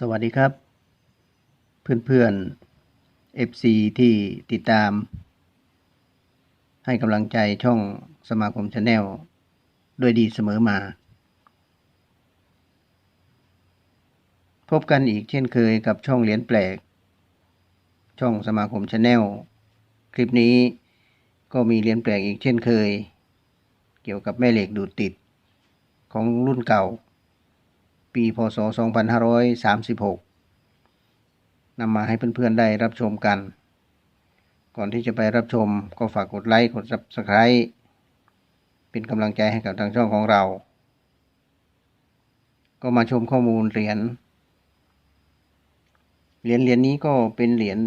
สวัสดีครับ เพื่อนๆ FC ที่ติดตาม ให้กำลังใจช่องสมาคมชาแนลด้วยดีเสมอมา พบกันอีกเช่นเคยกับช่องเหรียญแปลก ช่องสมาคมชาแนลคลิปนี้ก็มีเหรียญแปลกอีกเช่นเคย เกี่ยวกับแม่เหล็กดูดติดของรุ่นเก่า ปีพศ 2536นำมาให้เพื่อนๆได้รับชมกัน ก่อนที่จะไปรับชมก็ฝากกดไลค์กด Subscribe เป็นกำลังใจให้กับทางช่องของเรา ก็มาชมข้อมูลเหรียญ เหรียญเหรียญนี้ก็เป็นเหรียญ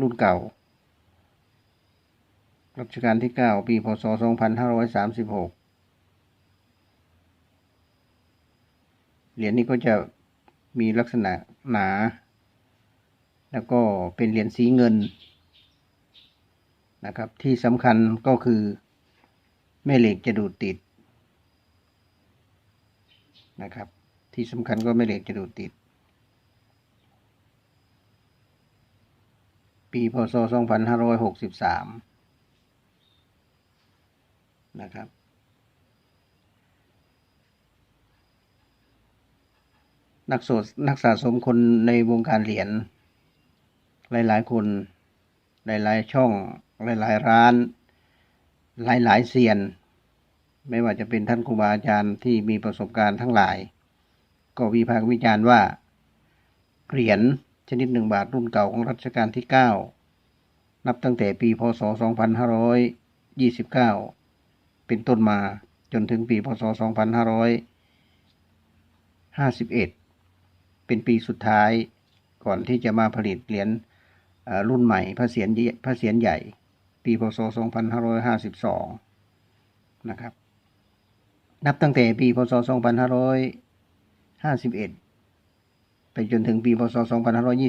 รุ่นเก่า รัชกาลที่ 9 ปี พศ 2536 เหรียญนี้ก็จะมีลักษณะหนา แล้วก็เป็นเหรียญสีเงินนะครับ ที่สำคัญก็คือแม่เหล็กจะดูดติดนะครับ ที่สำคัญก็แม่เหล็กจะดูดติด ปีพศ 2563 นะครับ นักสดนักสะสมคนในวงการเหรียญหลาย ๆ คน หลาย ๆ ช่อง หลาย ๆ ร้าน หลาย ๆเซียน ไม่ว่าจะเป็นท่านครูบาอาจารย์ที่มีประสบการณ์ทั้งหลาย ก็วิพากษ์วิจารณ์ว่า เหรียญชนิดหนึ่งบาทรุ่นเก่าของรัชกาลที่ 9 นับตั้งแต่ปี พศ 2529 เป็นต้นมาจนถึงปี พศ 2551 เป็นปีสุดท้ายก่อนที่จะมาผลิตเหรียญรุ่นใหม่พระเศียรพระเศียรใหญ่ ปีพศ 2552 นะครับ นับตั้งแต่ปีพศ 2551 ไปจนถึงปีพศ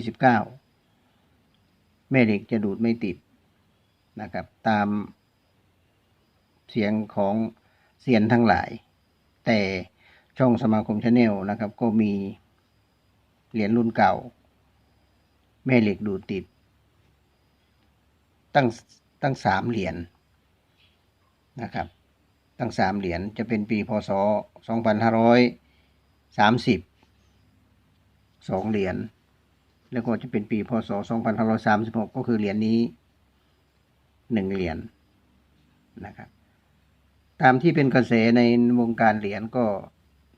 2529 แม่เหล็กจะดูดไม่ติดนะครับ ตามเสียงของเสียนทั้งหลาย แต่ช่องสมาคมชาแนลนะครับ ก็มี เหรียญรุ่นเก่า แม่เหล็กดูดติด ตั้งตั้งสามเหรียญนะครับ ตั้งสามเหรียญจะเป็นปีพศสองพันห้าร้อยสามสิบสองเหรียญแล้วก็จะเป็นปีพศสองพันห้าร้อยสามสิบหกก็คือเหรียญนี้หนึ่งเหรียญนะครับ ตามที่เป็นกระแสในวงการเหรียญก็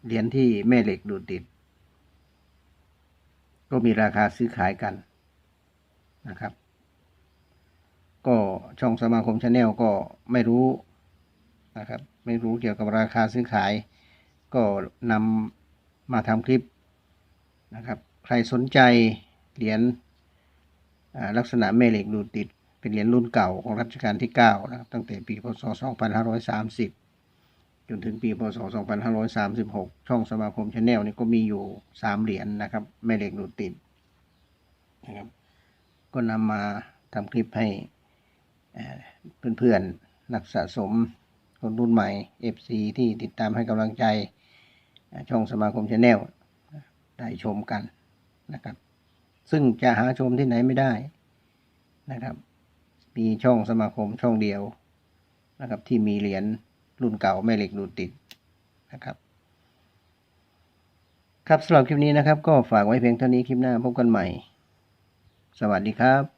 เหรียญที่แม่เหล็กดูดติด ก็มีราคาซื้อขายกันนะครับ ก็ช่องสมาคมชาแนลก็ไม่รู้นะครับ ไม่รู้เกี่ยวกับราคาซื้อขาย ก็นำมาทำคลิปนะครับ ใครสนใจเหรียญลักษณะแม่เหล็กดูดติด เป็นเหรียญรุ่นเก่าของรัชกาลที่ 9 นะครับ ตั้งแต่ปีพศ 2530 จนถึงปีพศ 2536 ช่องสมาคมชาแนลนี่ก็มีอยู่ 3 เหรียญนนะครับ แม่เหล็กดูดติดนะครับ ก็นำมาทำคลิปให้เพื่อนๆ นักสะสมคนรุ่นใหม่ FC ที่ติดตามให้กำลังใจช่องสมาคมชาแนลได้ชมกันนะครับ ซึ่งจะหาชมที่ไหนไม่ได้นะครับ มีช่องสมาคมช่องเดียวนะครับที่มีเหรียญ รุ่นเก่าแม่เหล็กดูดติดนะครับครับสำหรับคลิปนี้นะครับ ก็ฝากไว้เพียงเท่านี้คลิปหน้าพบกันใหม่ สวัสดีครับ